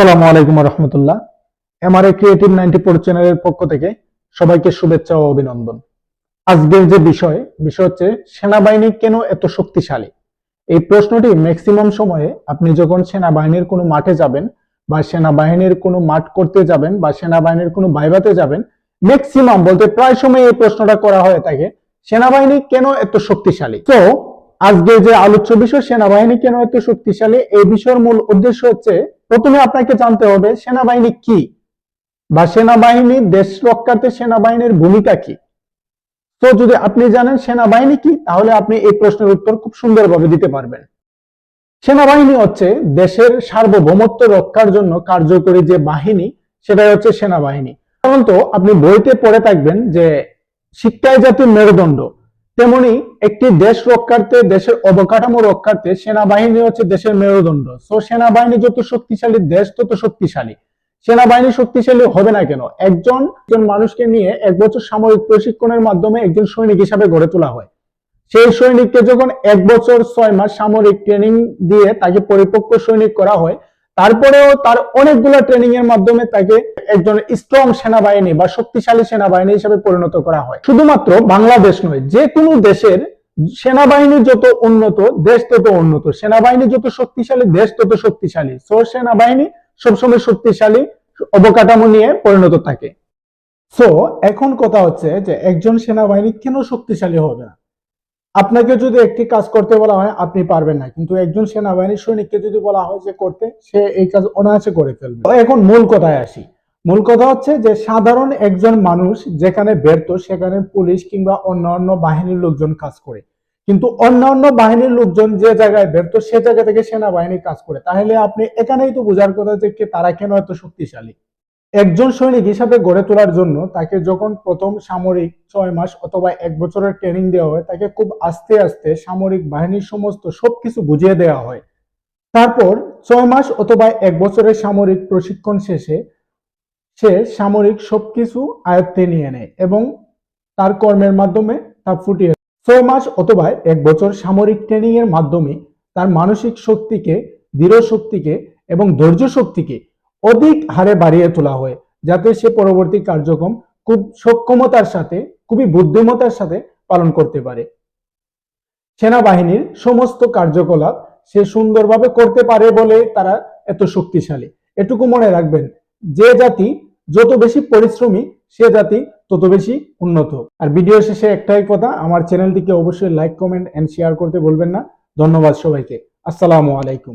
আসসালামু আলাইকুম রহমতুল্লাহ এমআরএ ক্রিয়েটিভ নাইনটি ফোর চ্যানেলের পক্ষ থেকে সবাইকে শুভেচ্ছা ও অভিনন্দন। আজকের যে বিষয় বিষয় হচ্ছে সেনাবাহিনী কেন এত শক্তিশালী? এই প্রশ্নটি ম্যাক্সিমাম সময়ে আপনি যখন সেনাবাহিনীর কোনো মাঠে যাবেন বা সেনাবাহিনীর কোনো মাঠ করতে যাবেন বা সেনাবাহিনীর কোনো বাইবাতে যাবেন ম্যাক্সিমাম বলতে প্রায় সময় এই প্রশ্নটা করা হয়ে থাকে, সেনাবাহিনী কেন এত শক্তিশালী? তো আজকে যে আলোচ্য বিষয়, সেনাবাহিনী কেন এত শক্তিশালী? এই বিষয়ের মূল উদ্দেশ্য হচ্ছে প্রথমে আপনাকে জানতে হবে সেনাবাহিনী কি বা সেনাবাহিনী দেশ রক্ষার্থে সেনাবাহিনীর ভূমিকা কি? তো যদি আপনি জানেন সেনাবাহিনী কি, তাহলে আপনি এই প্রশ্নের উত্তর খুব সুন্দরভাবে দিতে পারবেন। সেনাবাহিনী হচ্ছে দেশের সার্বভৌমত্ব রক্ষার জন্য কার্যকরী যে বাহিনী, সেটাই হচ্ছে সেনাবাহিনী। সাধারণত আপনি বইতে পড়ে থাকবেন যে শিক্ষায় জাতির মেরুদণ্ড। তেমনি একটি দেশ রক্ষার্থে, দেশের অবকাঠামো রক্ষার্থে সেনাবাহিনী হচ্ছে দেশের মেরুদণ্ড। সো সেনাবাহিনী যত শক্তিশালী দেশ, তত শক্তিশালী। সেনাবাহিনী শক্তিশালী হবে না কেন? একজন একজন মানুষকে নিয়ে এক বছর সামরিক প্রশিক্ষণের মাধ্যমে একজন সৈনিক হিসাবে গড়ে তোলা হয়। সেই সৈনিককে যখন এক বছর ছয় মাস সামরিক ট্রেনিং দিয়ে তাকে পরিপক্ক সৈনিক করা হয় তারপরেও তার অনেকগুলো ট্রেনিং এর মাধ্যমে তাকে একজন স্ট্রং সেনাবাহিনী বা শক্তিশালী সেনাবাহিনী হিসেবে পরিণত করা হয়। শুধুমাত্র বাংলাদেশ নয়, যে কোনো দেশের সেনাবাহিনী যত উন্নত, দেশ তত উন্নত। সেনাবাহিনী যত শক্তিশালী, দেশ তত শক্তিশালী। সো সেনাবাহিনী সবসময় শক্তিশালী, অবকাঠামো নিয়ে পরিণত থাকে। সো এখন কথা হচ্ছে যে একজন সেনাবাহিনী কেন শক্তিশালী হবে না? আপনাকে যদি একটি কাজ করতে বলা হয়, আপনি পারবেন না। কিন্তু একজন সেনাবাহিনীর সৈনিককে যদি বলা হয় যে করতে, সে এই কাজ অনায়াসে করে ফেলবে। এখন মূল কথায় আসি। মূল কথা হচ্ছে যে, সাধারণ একজন মানুষ যেখানে ব্যর্থ, সেখানে পুলিশ কিংবা অন্যান্য বাহিনীর লোকজন কাজ করে। কিন্তু অন্যান্য বাহিনীর লোকজন যে জায়গায় ব্যর্থ, সে জায়গা থেকে সেনাবাহিনী কাজ করে। তাহলে আপনি এখানেই তো বোঝার কথা যে তারা কেন এত শক্তিশালী? একজন সৈনিক হিসাবে গড়ে তোলার জন্য তাকে যখন প্রথম সামরিক ছয় মাস অথবা এক বছরের ট্রেনিং দেওয়া হয়, তাকে খুব আস্তে আস্তে সামরিক বাহিনীর সমস্ত সবকিছু বুঝিয়ে দেওয়া হয়। তারপর ছয় মাস অথবা এক বছরের সামরিক প্রশিক্ষণ শেষে সে সামরিক সবকিছু আয়ত্তে নিয়ে নেয় এবং তার কর্মের মাধ্যমে তা ফুটিয়ে ছয় মাস অথবা এক বছর সামরিক ট্রেনিং এর মাধ্যমে তার মানসিক শক্তিকে, দৃঢ় শক্তিকে এবং ধৈর্য শক্তিকে অধিক হারে বাড়িয়ে তোলা হয়, যাতে সে পরবর্তী কার্যক্রম খুব সক্ষমতার সাথে, খুবই বুদ্ধিমতার সাথে পালন করতে পারে। সেনাবাহিনীর সমস্ত কার্যকলাপ সে সুন্দরভাবে করতে পারে বলে তারা এত শক্তিশালী। এটুকু মনে রাখবেন, যে জাতি যত বেশি পরিশ্রমী, সে জাতি তত বেশি উন্নত। আর ভিডিও শেষে একটাই কথা, আমার চ্যানেলটিকে অবশ্যই লাইক, কমেন্ট এন্ড শেয়ার করতে বলবেন না। ধন্যবাদ সবাইকে। আসসালামু আলাইকুম।